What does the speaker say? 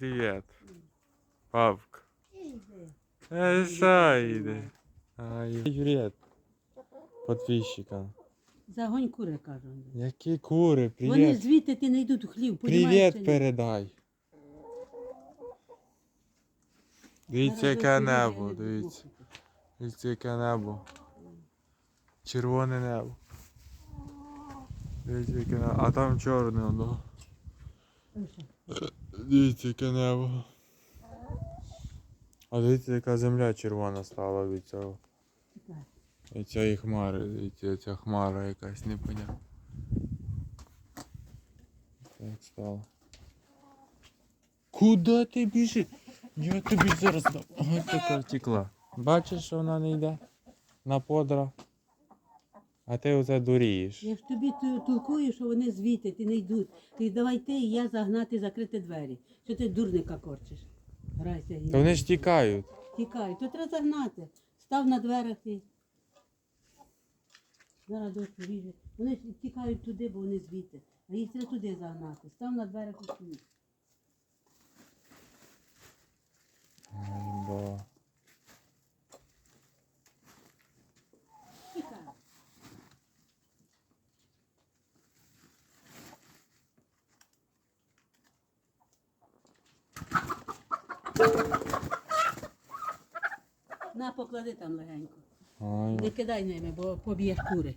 привіт. Павк. Іди. Е. Ай, привіт. Подписчикам. Загонь кури, кажу. Які кури, Вони звідти ти не йдуть у хлів, понімаєш, Привіт передай. Дивіться, яке небо, дивіться. Дивіться, яке небо. Червоне небо. Дивіться, яке небо. А там чорне воно. Дивіться, яке небо. А дивіться, яка земля червона стала від цього. І цієї хмари, дивіться, ця хмара якась непонятна. Так стало. Куди ти біжиш? Я тобі зараз. Ось така втекла. Бачиш, що вона не йде? На подра. А ти оце дурієш. Я ж тобі ту- толкую, що вони звідти, ти не йдуть. Ти давай ти і я загнати, закрити двері. Що ти дурника корчиш? Грайся. Та вони ж тікають. Тікай, то треба загнати. Став на дверях ти. Зараз дощ ріже. Вони ж тікають туди, бо вони звідти. А їх треба туди загнати. Став на дверях і стоїть. На, поклади там легенько. Ой. Не кидай ними, бо поб'єш кури.